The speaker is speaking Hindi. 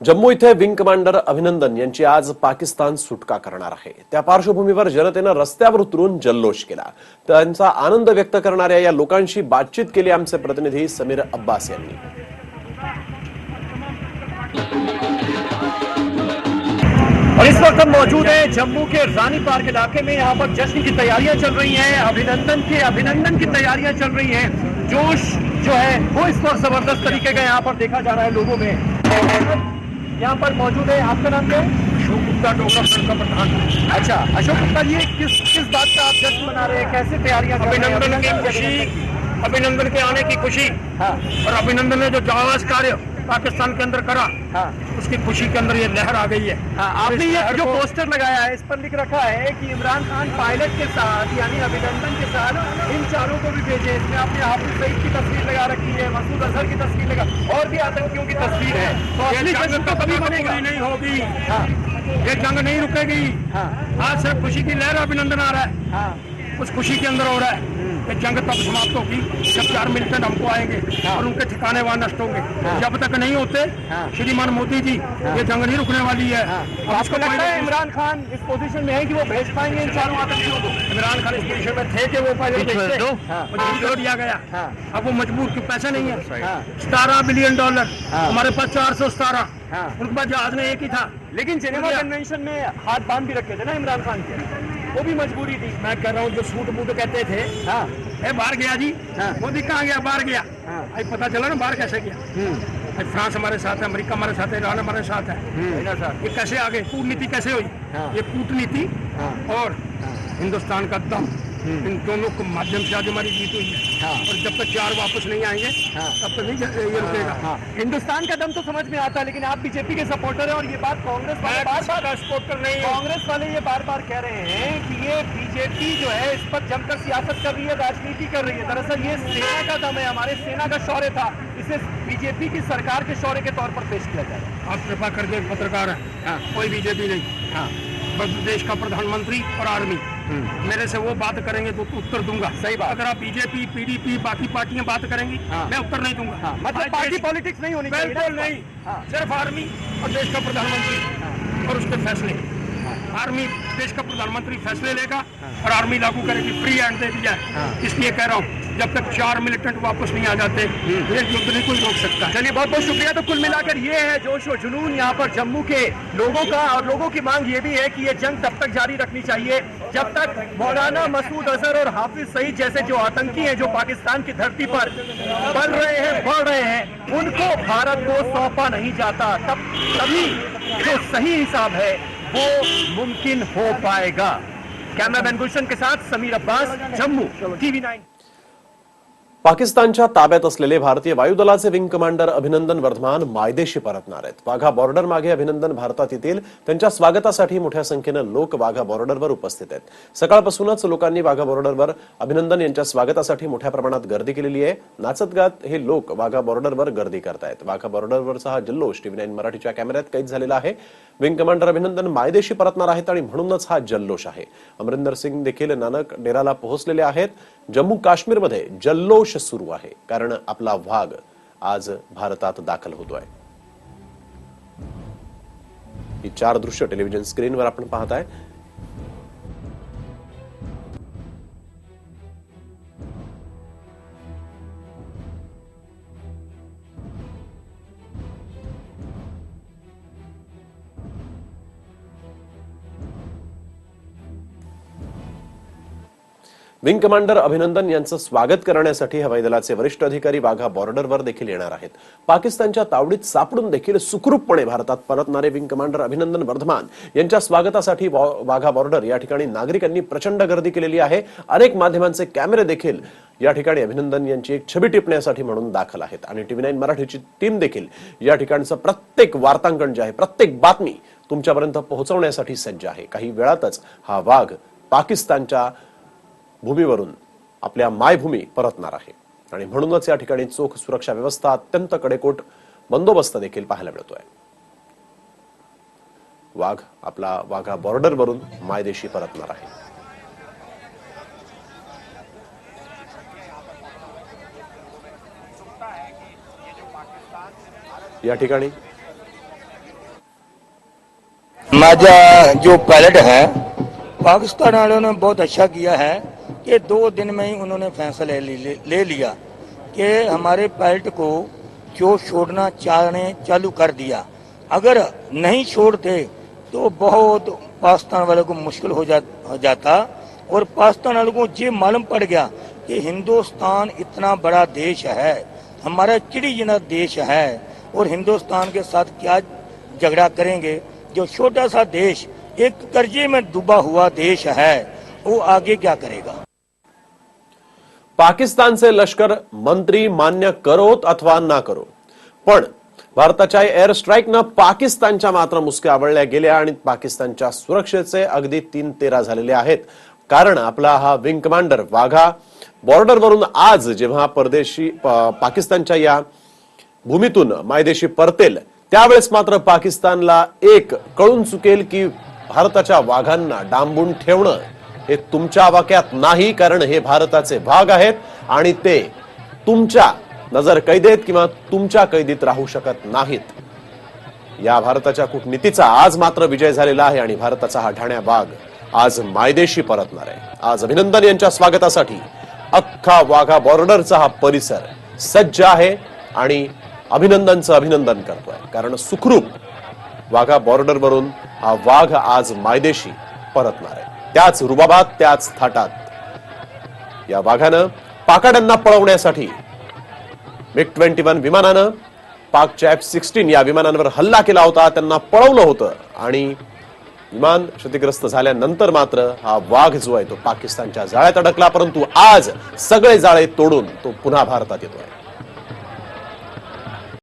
जम्मू इथे विंग कमांडर अभिनंदन आज पाकिस्तान सुटका करणार आहे. त्या पार्श्वभूमीवर जनतेनं रस्त्यावर उतरून जल्लोष त्यांचा आनंद व्यक्त करणाऱ्या या लोकांशी बातचीत केली आमचे प्रतिनिधी समीर अब्बास और इस वक्त हम मौजूद हैं जम्मू के रानी पार्क इलाके में। यहाँ पर जश्न की तैयारियाँ चल रही हैं, अभिनंदन के अभिनंदन की तैयारियाँ चल रही हैं। जोश जो है, वो इस वक्त ज़बरदस्त तरीके का यहाँ पर देखा जा रहा है लोगों में। यहाँ पर मौजूद है आपका नाम क्या है? अशोक गुप्ता डोगरा फ्रंट का प्रधान। अच्छा अशोक गुप्ता ये किस किस बात का आप जश्न मना रहे हैं? कैसे तैयारियाँ? अभिनंदन की खुशी अभिनंदन के आने की खुशी हाँ। और अभिनंदन ने जो जावाज कार्य पाकिस्तान के अंदर करा हाँ। उसकी खुशी के अंदर ये लहर आ गई है। हाँ आपने ये जो पोस्टर लगाया है इस पर लिख रखा है कि इमरान खान पायलट के साथ यानी अभिनंदन के साथ इन चारों को भी भेजे। इसमें आपने हाफिज सईद की तस्वीर लगा रखी है मसूद अजहर की तस्वीर लगा और भी आतंकियों की तस्वीर है। तो असली जंग तो कभी बनेगा नहीं होगी। हाँ। ये जंग नहीं रुकेगी। हाँ। आज सिर्फ़ खुशी की लहर अभिनंदन आ रहा है। हाँ। उस खुशी के अंदर हो रहा है। कि जंग तब समाप्त होगी। जब चार मिलिटेंट हमको आएँगे और उनके ठिकाने वहाँ नष्ट होंगे। जब तक नहीं होते हाँ। श्रीमान मोदी जी ये जंग नहीं रुकने वाली है। हाँ। तो आपको लगता है इमरान खान इस पोजीशन में है कि वो भेज पाएँगे इन चारों आतंकियों को? इमरान खान इस पोजीशन में थे कि वो पहले हाँ। दिया गया। हाँ। अब वो मजबूर क्यों? पैसे नहीं है। हाँ। सतारह बिलियन डॉलर। हाँ। हमारे पास चार सौ सतारह। हाँ। उनके पास जहाज़ में एक ही था। लेकिन जेनेवा कन्वेंशन में हाथ बाँध भी रखे थे ना इमरान खान के? वो भी मजबूरी थी। मैं कह रहा हूँ जो सूट बूट कहते थे हाँ। ए बाहर गया जी। हाँ। मोदी कहाँ गया बाहर गया। हाँ। आज पता चला ना बाहर कैसे गया। हम्म। आज फ्रांस हमारे साथ है अमेरिका हमारे साथ है ईरान हमारे साथ है। हम्म। ये कैसे आ गए? कूटनीति कैसे हुई? हाँ। ये कूटनीति हाँ। और हिंदुस्तान का दम। इन दोनों के माध्यम से आज हमारी जीत हुई है। हाँ। और जब तक चार वापस नहीं आएँगे हाँ। तब तक नहीं ये रुकेगा। हाँ। हिंदुस्तान का दम तो समझ में आता है लेकिन आप बीजेपी के सपोर्टर हैं और ये बात कांग्रेस वाले बार बार सपोर्टर नहीं हूँ। कांग्रेस वाले ये बार बार कह रहे हैं कि ये बीजेपी जो है इस पर जमकर सियासत कर रही है राजनीति कर रही है। दरअसल ये सेना का दम है हमारे सेना का शौर्य था। इसे बीजेपी की सरकार के शौर्य के तौर पर पेश किया जाए आप कृपा करके एक पत्रकार है। हाँ। कोई बीजेपी नहीं। हाँ। देश का प्रधानमंत्री और आर्मी। मेरे से वो बात करेंगे तो उत्तर दूँगा। सही बात। अगर आप बीजेपी पीडीपी बाकी पार्टियाँ बात करेंगी हाँ। मैं उत्तर नहीं दूँगा। हाँ मतलब पार्टी पॉलिटिक्स नहीं होनी चाहिए बिल्कुल नहीं। हाँ। सिर्फ़ आर्मी और देश का प्रधानमंत्री और उसके फैसले। आर्मी देश का प्रधानमंत्री फैसले लेगा और आर्मी लागू करेगी फ्री हैंड दे दिया है हाँ। इसलिए कह रहा हूँ जब तक चार मिलिटेंट वापस नहीं आ जाते ये युद्ध नहीं कोई रोक सकता। चलिए बहुत बहुत शुक्रिया। तो कुल मिलाकर ये है जोश और जुनून यहाँ पर जम्मू के लोगों का और लोगों की मांग ये भी है कि ये जंग तब तक जारी रखनी चाहिए जब तक मौलाना मसूद अजहर और हाफिज सईद जैसे जो आतंकी हैं जो पाकिस्तान की धरती पर बढ़ रहे हैं बढ़ रहे हैं उनको भारत को सौंपा नहीं जाता। तब तभी जो सही हिसाब है वो मुमकिन हो पाएगा। कैमरामैन गुलशन के साथ समीर अब्बास जम्मू टीवी नाइन पाकिस्तानच्या ताब्यात असलेले भारतीय वायुदलाचे विंग कमांडर अभिनंदन वर्धमान मायदेशी परतणार आहेत. वाघा बॉर्डर मागे अभिनंदन भारतात येतील. त्यांच्या स्वागतासाठी मोठ्या संख्येनं लोक वाघा बॉर्डरवर उपस्थित आहेत. सकाळपासूनच लोकांनी वाघा बॉर्डरवर अभिनंदन यांच्या स्वागतासाठी मोठ्या प्रमाणात गर्दी केलेली आहे. नाचत गात हे लोक वाघा बॉर्डरवर गर्दी करतायत. वाघा बॉर्डरवरचा हा जल्लोष टीव्ही नाईन मराठीच्या कॅमेऱ्यात कैद झालेला आहे. विंग कमांडर अभिनंदन मायदेशी परतणार आहेत आणि म्हणूनच हा जल्लोष आहे. अमरिंदर सिंग देखील नानक डेराला पोहोचलेले आहेत. जम्मू काश्मीरमध्ये जल्लोष सुरू आहे, कारण आपला वाघ आज भारतात दाखल होतोय. ही चार दृश्य टेलिव्हिजन स्क्रीनवर आपण पाहताय. विंग कमांडर अभिनंदन यांचं स्वागत करण्यासाठी हवाई दलाचे वरिष्ठ अधिकारी वाघा बॉर्डरवर देखील येणार आहेत. पाकिस्तानच्या तावडीत सापडून देखील सुखरूपपणे भारतात परतणारे विंग कमांडर अभिनंदन वर्धमान यांच्या स्वागतासाठी वाघा बॉर्डर या ठिकाणी नागरिकांनी प्रचंड गर्दी केलेली आहे. अनेक माध्यमांचे कॅमेरे देखील या ठिकाणी अभिनंदन यांची एक छबी टिपण्यासाठी म्हणून दाखल आहेत. आणि टीव्ही नाईन मराठीची टीम देखील या ठिकाणचं प्रत्येक वार्तांकन जे आहे प्रत्येक बातमी तुमच्यापर्यंत पोहोचवण्यासाठी सज्ज आहे. काही वेळातच हा वाघ पाकिस्तानच्या भूमीवरून आपल्या मायभूमी परतणार आहे. आणि म्हणूनच या ठिकाणी चोख सुरक्षा व्यवस्था अत्यंत कडेकोट बंदोबस्त देखील पाहायला मिळतोय. वाघ आपला वाघा बॉर्डरवरून मायदेशी परतणार आहे. या ठिकाणी माझा जो पायलट है पाकिस्तान वालों ने बहुत अच्छा किया है। कि दो दिन में ही उन्होंने फैसला ले, ले, लिया कि हमारे पायलट को जो छोड़ना चाहने चालू कर दिया। अगर नहीं छोड़ते तो बहुत पाकिस्तान वालों को मुश्किल हो, जा, हो जाता। और पाकिस्तान वालों को ये मालूम पड़ गया कि हिंदुस्तान इतना बड़ा देश है हमारा चिड़ी जना देश है और हिंदुस्तान के साथ क्या झगड़ा करेंगे? जो छोटा सा देश एक कर्जे में डूबा हुआ देश है वो आगे क्या करेगा? पाकिस्तानचे लष्कर मंत्री मान्य करोत अथवा ना करो पण भारताच्या एअर स्ट्राईकनं पाकिस्तानच्या मात्र मुसक्या आवळल्या गेल्या आणि पाकिस्तानच्या सुरक्षेचे अगदी तीन तेरा झालेले आहेत. कारण आपला हा विंग कमांडर वाघा बॉर्डरवरून आज जेव्हा परदेशी पाकिस्तानच्या या भूमीतून मायदेशी परतेल त्यावेळेस मात्र पाकिस्तानला एक कळून चुकेल की भारताच्या वाघांना डांबून ठेवणं हे तुमच्या वाक्यात नाही कारण हे भारताचे भाग आहेत आणि ते तुमच्या नजर कैदेत किंवा तुमच्या कैदीत राहू शकत नाहीत. या भारताच्या कूटनीतीचा आज मात्र विजय झालेला आहे आणि भारताचा हा ठाण्या भाग आज मायदेशी परतणार आहे. आज अभिनंदन यांच्या स्वागतासाठी अख्खा वाघा बॉर्डरचा हा परिसर सज्ज आहे आणि अभिनंदनचं अभिनंदन करतोय. कारण सुखरूप वाघा बॉर्डरवरून हा वाघ आज मायदेशी परतणार आहे. त्याच रुबाबात त्याच थाटात. या वाघानं पाकाड्यांना पळवण्यासाठी मिग ट्वेंटी वन विमानानं पाकच्या एफ सिक्स्टीन या विमानांवर हल्ला केला होता. त्यांना पळवलं होतं आणि विमान क्षतिग्रस्त झाल्यानंतर मात्र हा वाघ जो आहे तो पाकिस्तानच्या जाळ्यात अडकला परंतु आज सगळे जाळे तोडून तो पुन्हा भारतात येतोय.